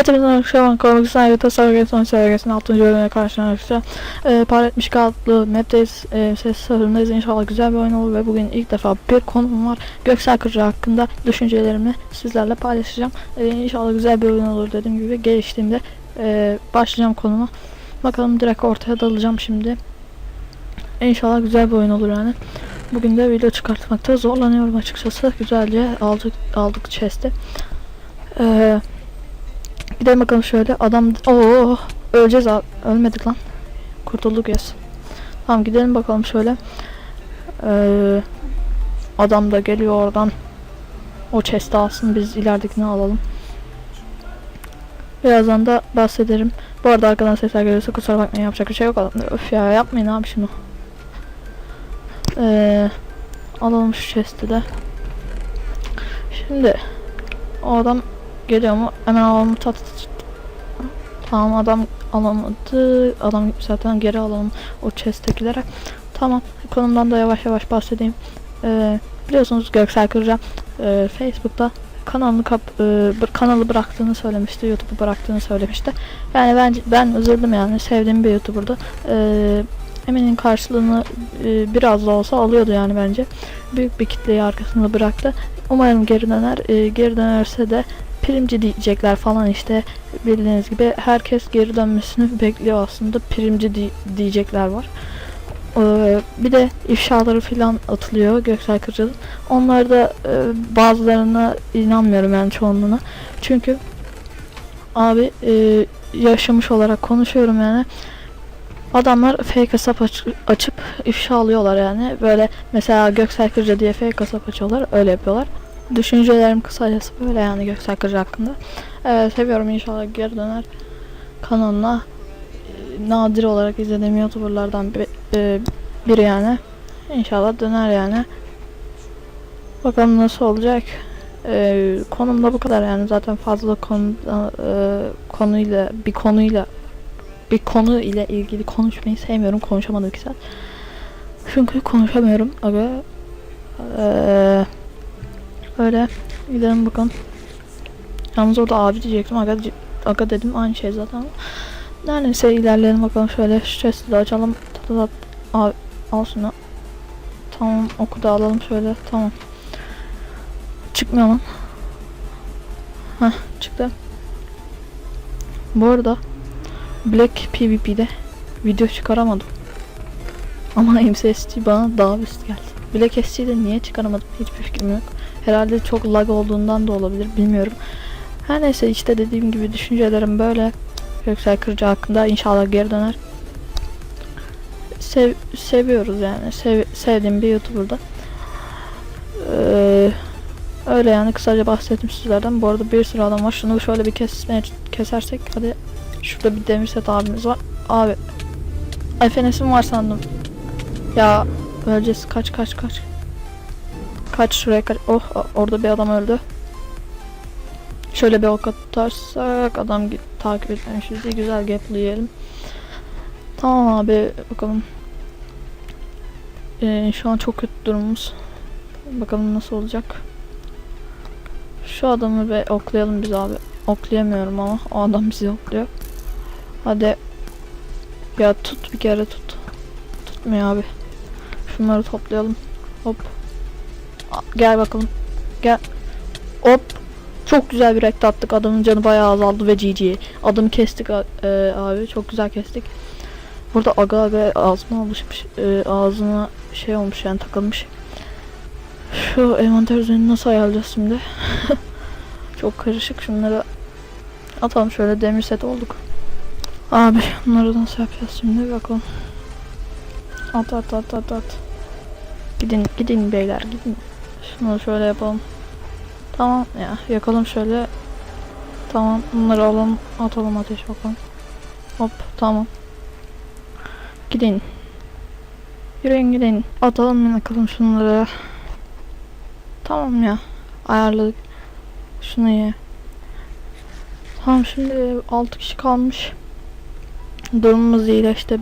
Evet hepinize şu an konuk sahibi Sarıges'in Sarıges'in 6. bölümüne karşılaştık. Ee, Paletmiş Kağıtlı map'teyiz. Ee, ses sahurundayız. İnşallah güzel bir oyun olur ve bugün ilk defa bir konum var. Göksel Kırcı hakkında düşüncelerimi sizlerle paylaşacağım. Ee, inşallah güzel bir oyun olur dediğim gibi geliştiğimde e, başlayacağım konuma. Bakalım direkt ortaya dalacağım şimdi. İnşallah güzel bir oyun olur yani. Bugün de video çıkartmakta zorlanıyorum açıkçası. Güzelce aldık aldık chest'i. Ee, Gidelim bakalım şöyle. Adam Oo öleceğiz abi. Ölmedik lan. Kurtulduk yes. Tamam gidelim bakalım şöyle. Ee, adam da geliyor oradan. O chest'i alsın biz ileridekini alalım. Birazdan da bahsederim. Bu arada arkadan sesler geliyorsa kusura bakmayın yapacak bir şey yok. Öf ya yapmayın abi şunu. Ee, alalım şu chest'i de. Şimdi o adam Geliyor mu? Hemen alalım tat. Tamam adam alamadı. Adam zaten geri alalım o chest'tekilere. Tamam. Konumdan da yavaş yavaş bahsedeyim. Ee, biliyorsunuz Göksel Kırca e, Facebook'ta kanalını kap e, kanalı bıraktığını söylemişti. YouTube'u bıraktığını söylemişti. Yani ben ben üzüldüm yani. Sevdiğim bir YouTuber'dı. Ee, eminim karşılığını e, biraz da olsa alıyordu yani bence. Büyük bir kitleyi arkasında bıraktı. Umarım geri döner. Ee, geri dönerse de primci diyecekler falan işte bildiğiniz gibi herkes geri dönmesini bekliyor aslında primci di- diyecekler var. Ee, bir de ifşaları falan atılıyor Göksel Kırca'nın. Onlar da e, bazılarına inanmıyorum yani çoğunluğuna. Çünkü abi e, yaşamış olarak konuşuyorum yani. Adamlar fake hesap aç- açıp ifşa alıyorlar yani. Böyle mesela Göksel Kırca diye fake hesap açıyorlar. Öyle yapıyorlar. Düşüncelerim kısacası böyle yani Göksel Kırcı hakkında. Evet seviyorum inşallah geri döner kanalına. Nadir olarak izlediğim youtuberlardan e, biri yani. İnşallah döner yani. Bakalım nasıl olacak. E, konum da bu kadar yani zaten fazla konu, e, konuyla bir konuyla bir konu ile ilgili konuşmayı sevmiyorum. Konuşamadım iki saat. Çünkü konuşamıyorum. Aga. Eee Öyle gidelim bakalım. Yalnız orada abi diyecektim. Aga, aga dedim aynı şey zaten. Neredeyse ilerleyelim bakalım şöyle. Şu chest'i de açalım. Tat tat. Abi, al şunu. Tamam oku da alalım şöyle. Tamam. Çıkmıyor lan. Heh çıktı. Bu arada Black PvP'de video çıkaramadım. Ama MCSG bana daha üst geldi. Black SG'de niye çıkaramadım hiçbir fikrim yok. Herhalde çok lag olduğundan da olabilir bilmiyorum. Her neyse işte dediğim gibi düşüncelerim böyle. Göksel Kırcı hakkında inşallah geri döner. Sev, seviyoruz yani. Sev, sevdiğim bir YouTuber'da. Ee, öyle yani kısaca bahsettim sizlerden. Bu arada bir sürü adam var. Şunu şöyle bir kesmeye kesersek. Hadi şurada bir demir set abimiz var. Abi. FNS'im var sandım. Ya öleceğiz. Kaç kaç kaç. Kaç şuraya kaç. Oh orada bir adam öldü. Şöyle bir ok atarsak adam takip etmemişiz diye güzel gapleyelim. Tamam abi bakalım. Ee, şu an çok kötü durumumuz. Bakalım nasıl olacak. Şu adamı bir oklayalım biz abi. Oklayamıyorum ama o adam bizi okluyor. Hadi. Ya tut bir kere tut. Tutmuyor abi. Şunları toplayalım. Hop. Gel bakalım. Gel. Hop. Çok güzel bir rekt attık. Adamın canı bayağı azaldı ve GG. Adamı kestik e, abi. Çok güzel kestik. Burada aga aga ağzıma alışmış. e, ağzına şey olmuş yani takılmış. Şu envanter üzerini nasıl ayarlayacağız şimdi? Çok karışık. Şunları atalım şöyle demir set olduk. Abi bunları nasıl yapacağız şimdi bakalım. At at at at at. Gidin gidin beyler gidin. Şunu şöyle yapalım. Tamam ya yakalım şöyle. Tamam bunları alalım atalım ateş bakalım. Hop tamam. Gidin. Yürüyün gidin. Atalım yakalım şunları. Tamam ya. Ayarladık. Şunu ye. Tamam şimdi 6 kişi kalmış. Durumumuz iyileşti.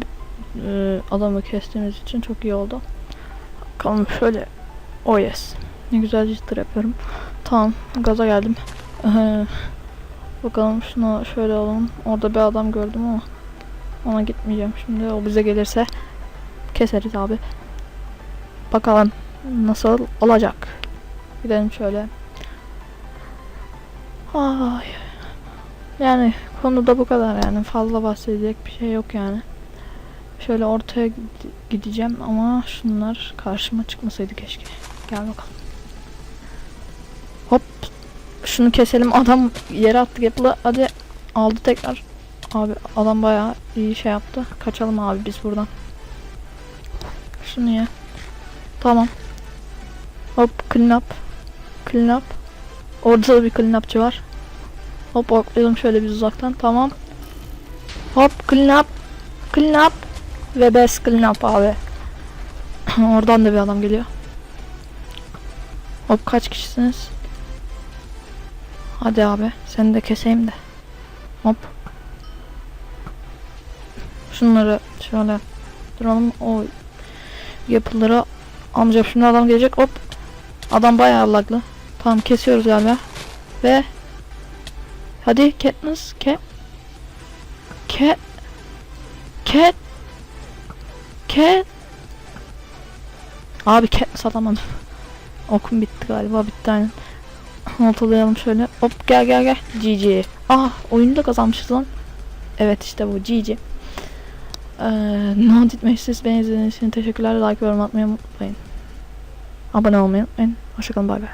Ee, adamı kestiğimiz için çok iyi oldu. Bakalım şöyle. Oh yes. Ne güzel jitter yapıyorum. Tamam. Gaza geldim. Bakalım şunu şöyle alalım. Orada bir adam gördüm ama ona gitmeyeceğim şimdi. O bize gelirse keseriz abi. Bakalım nasıl olacak. Gidelim şöyle. Ay. Yani konuda bu kadar yani fazla bahsedecek bir şey yok yani. Şöyle ortaya gid- gideceğim ama şunlar karşıma çıkmasaydı keşke. Gel bakalım. Şunu keselim. Adam yere attı Gapple. Hadi aldı tekrar. Abi adam bayağı iyi şey yaptı. Kaçalım abi biz buradan. Şunu ye. Tamam. Hop clean up. Clean up. Orada da bir clean upçı var. Hop oklayalım şöyle biz uzaktan. Tamam. Hop clean up. Clean up. Ve best clean up abi. Oradan da bir adam geliyor. Hop kaç kişisiniz? Hadi abi seni de keseyim de. Hop. Şunları şöyle duralım. O yapıları amca şimdi adam gelecek. Hop. Adam bayağı laglı. Tamam kesiyoruz galiba. Ve hadi Katniss Cat Cat Cat Cat Abi Katniss atamadım. Okum bitti galiba bitti aynen. Ortalayalım şöyle. Hop gel gel gel. GG. Ah oyunu da kazanmışız lan. Evet işte bu GG. Ee, Not etmeyi beni izlediğiniz için teşekkürler. Like ve yorum atmayı unutmayın. Abone olmayı unutmayın. Hoşçakalın bay bay.